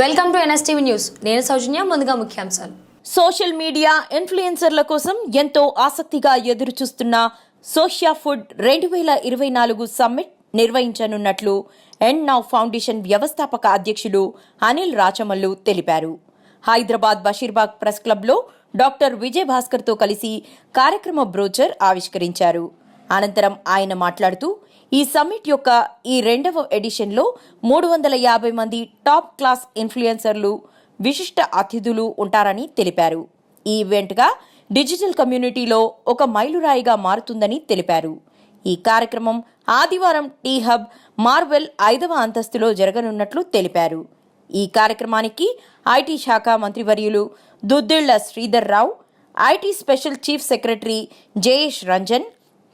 Welcome to NSTV news. నేను సౌజన్య ముందుగా ముఖ్యాంశాలు. సోషల్ మీడియా ఇన్ఫ్లుయెన్సర్ల కోసం ఎంతో ఆసక్తిగా ఎదురుచూస్తున్న సోషియా ఫుడ్ రెండు వేల ఇరవై నాలుగు సమ్మిట్ నిర్వహించనున్నట్లు ఎండ్ నౌ ఫౌండేషన్ వ్యవస్థాపక అధ్యక్షుడు అనిల్ రాచమల్లు తెలిపారు. హైదరాబాద్ బషీర్బాగ్ ప్రెస్ క్లబ్లో డాక్టర్ విజయ్ భాస్కర్తో కలిసి కార్యక్రమ బ్రోచర్ ఆవిష్కరించారు. అనంతరం ఆయన మాట్లాడుతూ ఈ సమ్మిట్ యొక్క ఈ రెండవ ఎడిషన్లో మూడు వందల యాభై మంది టాప్ క్లాస్ ఇన్ఫ్లుయెన్సర్లు విశిష్ట అతిథులు ఉంటారని తెలిపారు. ఈ ఈవెంట్గా డిజిటల్ కమ్యూనిటీలో ఒక మైలురాయిగా మారుతుందని తెలిపారు. ఈ కార్యక్రమం ఆదివారం టీ హబ్ మార్వెల్ ఐదవ అంతస్తులో జరగనున్నట్లు తెలిపారు. ఈ కార్యక్రమానికి ఐటీ శాఖ మంత్రివర్యులు Duddilla Sridhar Rao IT special chief secretary Jayesh Ranjan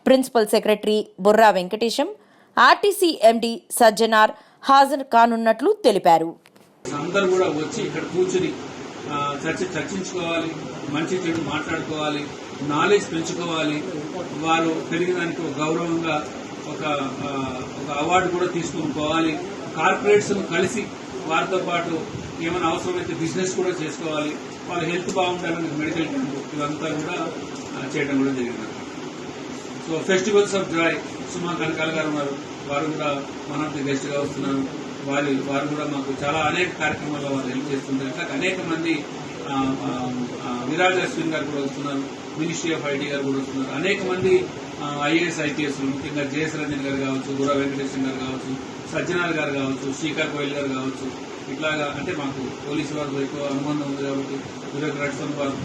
principal secretary Burra Venkatesham RTC MD Sajjanar హాజరు కానున్నట్లు తెలిపారు. అందరూ కూడా వచ్చి ఇక్కడ కూర్చుని చర్చ చర్చించుకోవాలి మంచి చెడు మాట్లాడుకోవాలి నాలెడ్జ్ పెంచుకోవాలి. వారు పెరిగినానికి ఒక గౌరవంగా ఒక ఒక అవార్డు కూడా తీసుకుని పోవాలి. కార్పొరేట్స్ కలిసి వారితో పాటు ఏమైనా అవసరమైతే బిజినెస్ కూడా చేసుకోవాలి. వాళ్ళ హెల్త్ బాగుండాలని మెడికల్ క్యాంప్ ఇదంతా కూడా చేయడం కూడా జరిగింది. So festivals of joy Suma Kanakala garu ఉన్నారు. వారు కూడా వన్ ఆఫ్ ది గెస్ట్గా వస్తున్నారు. వారి వారు కూడా మాకు చాలా అనేక కార్యక్రమాల్లో వారు హెల్ప్ చేస్తుంటారు. ఇట్లా అనేక మంది విరాజ్ అశ్విన్ గారు కూడా వస్తున్నారు. మినిస్ట్రీ ఆఫ్ ఐటీ గారు కూడా వస్తున్నారు. అనేక మంది ఐఏఎస్ ఐపీఎస్ ముఖ్యంగా జేఎస్ రంజన్ గారు కావచ్చు గురా వెంకటేశ్వర గారు కావచ్చు సజ్జనార్ గారు కావచ్చు శ్రీకార్ కోయిల్ గారు కావచ్చు. ఇట్లాగా అంటే మాకు పోలీసు వారితో ఎక్కువ అనుబంధం ఉంది కాబట్టి వివేక్ రట్సన్ వారు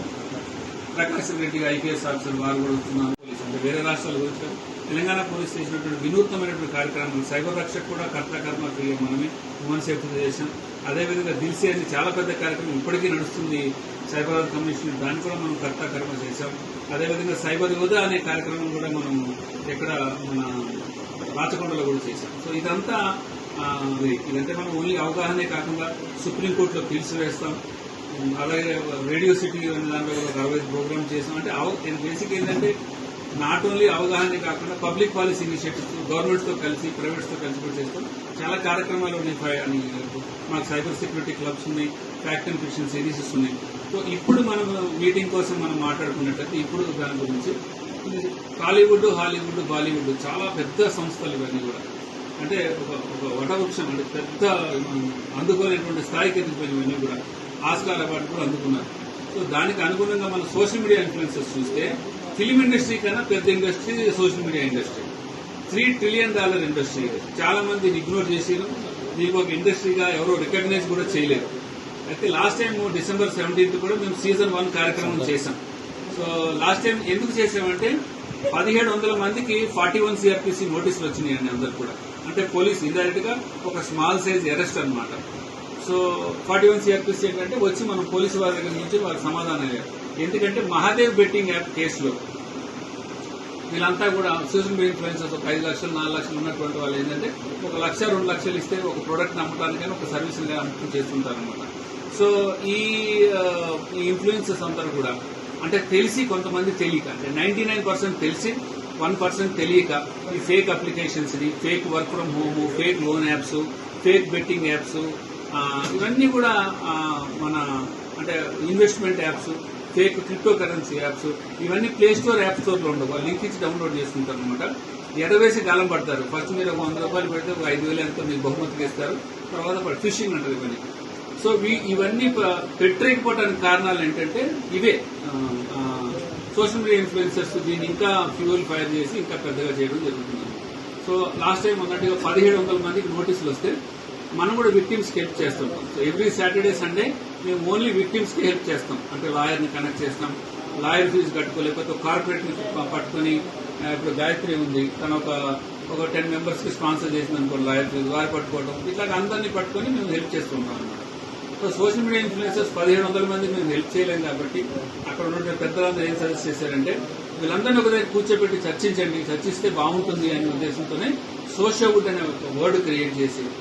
ప్రకాశ్ రెడ్డి ఐపీఎస్ ఆఫీసర్ వారు కూడా వస్తున్నారు. వేరే రాష్ట్రాల గురించి తెలంగాణ పోలీస్ చేసినటువంటి వినూత్నమైనటువంటి కార్యక్రమాలు సైబర్ రక్షకు కూడా కర్తకర్మ క్రియ మనమే హ్యూమన్ సేఫ్టీ చేసాం అదేవిధంగా దిల్సీ అని చాలా పెద్ద కార్యక్రమం ఇప్పటికీ నడుస్తుంది. సైబర్ కమిషన్ దాన్ని కూడా మనం కర్తకర్మ చేశాం. అదేవిధంగా సైబర్ యోధ అనే కార్యక్రమం కూడా మనం ఎక్కడ మన రాచకొండలో కూడా చేశాం. సో ఇదంతా ఆ, ఇదంటే మనం ఓన్లీ అవగాహనే కాకుండా సుప్రీంకోర్టులో పిలిచి వేస్తాం. అలాగే రేడియో సిటీ అనే దాంట్లో కూడా ఒక అరవై ప్రోగ్రామ్ చేసాం అంటే బేసిక్ ఏంటంటే నాట్ ఓన్లీ అవగాహన కాకుండా పబ్లిక్ పాలసీ ఇనిషియేటివ్స్ గవర్నమెంట్స్తో కలిసి ప్రైవేట్స్తో కలిసి కూడా చేస్తాం. చాలా కార్యక్రమాలు ఉన్నాయి అని మాకు సైబర్ సెక్యూరిటీ క్లబ్స్ ఉన్నాయి ఫ్యాక్ట్ అండ్ ఫిక్షన్ సిరీసెస్ ఉన్నాయి. సో ఇప్పుడు మనం మీటింగ్ కోసం మనం మాట్లాడుకున్నట్టయితే ఇప్పుడు దాని గురించి టాలీవుడ్ హాలీవుడ్ బాలీవుడ్ చాలా పెద్ద సంస్థలు ఇవన్నీ కూడా. అంటే ఒక ఒక వటవృక్షం అంటే పెద్ద మనం అందుకోలేనటువంటి స్థాయికి ఎదిగిపోయినవన్నీ కూడా ఆస్కార్ అవార్డు కూడా అందుకున్నారు. సో దానికి అనుగుణంగా మన సోషల్ మీడియా ఇన్ఫ్లుయెన్సెస్ చూస్తే ఫిలిం ఇండస్ట్రీ కన్నా పెద్ద industry social media industry three trillion dollar industry చాలా మంది ఇగ్నోర్ చేసారు దీనికి ఒక ఇండస్ట్రీగా ఎవరో రికగ్నైజ్ కూడా చేయలేరు అయితే లాస్ట్ టైం డిసెంబర్ సెవెంటీన్త్ కూడా మేము సీజన్ వన్ కార్యక్రమం చేశాం. సో లాస్ట్ టైం ఎందుకు చేసామంటే పదిహేడు వందల మందికి ఫార్టీ వన్ సిఆర్పిసి నోటీసులు వచ్చినాయండి అందరు కూడా. అంటే పోలీస్ ఇండైరెక్ట్గా ఒక స్మాల్ సైజ్ అరెస్ట్ అన్నమాట. సో ఫార్టీ వన్ సిఆర్పిసి ఏంటంటే వచ్చి మనం పోలీసు వారి దగ్గర నుంచి వాళ్ళకి సమాధానం అయ్యారు ఎందుకంటే మహాదేవ్ బెట్టింగ్ యాప్ కేసులో వీళ్ళంతా కూడా సోషల్ మీడియా ఇన్ఫ్లుయెన్సర్స్ ఒక ఐదు లక్షలు నాలుగు లక్షలు ఉన్నటువంటి వాళ్ళు ఏంటంటే ఒక లక్ష రెండు లక్షలు ఇస్తే ఒక ప్రోడక్ట్ అమ్మటానికి కానీ ఒక సర్వీస్ కానీ అమ్ముతూ చేస్తుంటారనమాట సో ఈ ఈ ఇన్ఫ్లుయెన్సర్స్ అందరూ కూడా అంటే తెలిసి కొంతమంది తెలియక అంటే నైన్టీ నైన్ పర్సెంట్ తెలిసి వన్ పర్సెంట్ తెలియక ఈ fake అప్లికేషన్స్ని fake work from home fake loan apps fake betting apps ఇవన్నీ కూడా మన అంటే investment apps fake crypto currency apps ఇవన్నీ ప్లే స్టోర్ యాప్ స్టోర్లో ఉండవు. వాళ్ళు లింక్ ఇచ్చి డౌన్లోడ్ చేసుకుంటారు అనమాట ఎడవేసి గాలం పడతారు. ఫస్ట్ మీరు ఒక వంద రూపాయలు పెడితే ఒక ఐదు వేలు ఎంతో మీకు బహుమతికి ఇస్తారు. తర్వాత ఫిషింగ్ అంటారు ఇవన్నీ. సో వీ- ఇవన్నీ పెట్టలేకపోవడానికి కారణాలు ఏంటంటే ఇవే. సోషల్ మీడియా ఇన్ఫ్లుయెన్సర్స్ దీన్ని ఇంకా ఫ్యూయల్ ఫైర్ చేసి ఇంకా పెద్దగా చేయడం జరుగుతుంది. సో లాస్ట్ టైం అన్నట్టుగా పదిహేడు వందల మందికి నోటీసులు వస్తే మనం కూడా విక్టిమ్స్కి హెల్ప్ చేస్తుంటాం సో ఎవ్రీ సాటర్డే సండే మేము ఓన్లీ విక్టిమ్స్కి హెల్ప్ చేస్తాం. అంటే లాయర్ని కనెక్ట్ చేస్తాం. లాయర్ ఫీజు కట్టుకోలేకపోతే కార్పొరేట్ కార్పొరేట్ని పట్టుకొని ఇప్పుడు గాయత్రి ఉంది. తను ఒక ఒక టెన్ మెంబర్స్కి స్పాన్సర్ చేసింది అనుకోండి లాయర్ ఫీజు వారు పట్టుకోవడం ఇట్లాగ అందరినీ పట్టుకొని మేము హెల్ప్ చేస్తుంటాం అన్నమాట. సో సోషల్ మీడియా ఇన్ఫ్లుయెన్సర్స్ పదిహేడు వందల మంది మేము హెల్ప్ చేయలేం కాబట్టి అక్కడ ఉన్న పెద్దలందరూ ఏం సజెస్ట్ చేశారంటే వీళ్ళందరినీ ఒక దగ్గర కూర్చోబెట్టి చర్చించండి. చర్చిస్తే బాగుంటుంది అనే ఉద్దేశంతోనే సోషల్ వుడ్ అనే ఒక వర్డ్ క్రియేట్ చేసి